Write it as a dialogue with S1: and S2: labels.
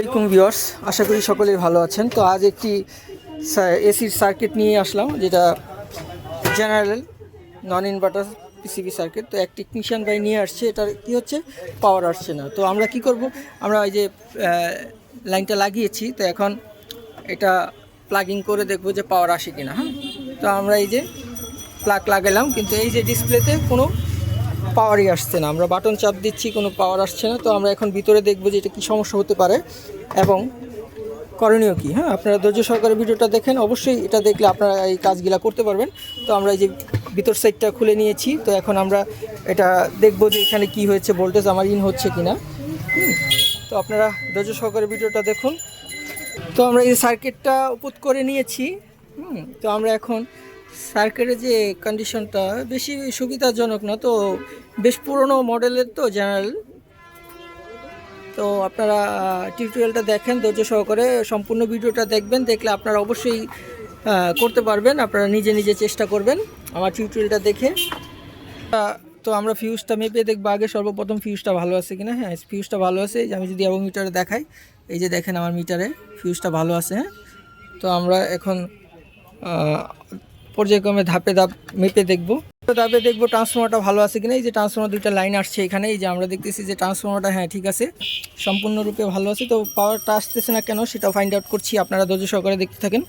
S1: আসসালামাইকুম ভিউয়ার্স আশা করি সকলেই ভালো আছেন। তো আজ একটি এসির সার্কিট নিয়ে আসলাম, যেটা general non inverter PCB circuit তো এক টেকনিশিয়ান ভাই নিয়ে আসছে, এটার কি হচ্ছে? পাওয়ার আসছে না তো আমরা কি করব? আমরা ওই যে লাইনটা লাগিয়েছি, তো এখন এটা প্লাগিং করে দেখব যে পাওয়ার আসে কিনা হ্যাঁ? তো আমরা এই যে প্লাগ লাগালাম, কিন্তু এই যে ডিসপ্লেতে কোনো পাওয়ারই আসছে না। আমরা বাটন চাপ দিচ্ছি কোনো পাওয়ার আসছে না। তো আমরা এখন ভিতরে দেখব যে এটা কী সমস্যা হতে পারে। এবং করণীয় কি? হ্যাঁ আপনারা ধৈর্য সহকারে ভিডিওটা দেখেন। অবশ্যই এটা দেখলে আপনারা এই কাজগুলা করতে পারবেন। তো আমরা এই যে ভিতর সাইডটা খুলে নিয়েছি। তো এখন আমরা এটা দেখব যে এখানে কি হয়েছে। ভোল্টেজ আমার ইন হচ্ছে কি না তো আপনারা ধৈর্য সহকারে ভিডিওটা দেখুন। তো আমরা এই সার্কিটটা উপত করে নিয়েছি। হুম, তো আমরা এখন সার্কিটের যে কন্ডিশনটা বেশি সুবিধাজনক না? তো বেশ পুরনো মডেলের তো জেনারেল তো আপনারা টিউটোরিয়ালটা দেখেন, ধৈর্য সহকারে সম্পূর্ণ ভিডিওটা দেখবেন, দেখলে আপনারা অবশ্যই করতে পারবেন, আপনারা নিজে নিজে চেষ্টা করবেন আমার টিউটোরিয়ালটা দেখে। তো আমরা ফিউজটা মেপে দেখব আগে, সর্বপ্রথম ফিউজটা ভালো আছে কিনা? হ্যাঁ ফিউজটা ভালো আছে আমি যদি এবং মিটারে দেখাই, এই যে দেখেন আমার মিটারে ফিউজটা ভালো আছে হ্যাঁ। তো আমরা এখন পর্যায়ক্রমে ধাপে ধাপ মেপে দেখব। ধাপে দেখব ট্রান্সফর্মারটা ভালো আছে কিনা, এই যে ট্রান্সফর্মার দুইটা লাইন আসছে এখানে, এই যে আমরা দেখতেছি যে ট্রান্সফর্মারটা হ্যাঁ ঠিক আছে, সম্পূর্ণরূপে ভালো আছে। তো পাওয়ারটা আসতেছে না কেন সেটা ফাইন্ড আউট করছি, আপনারা ধৈর্য সহকারে দেখতে থাকেন।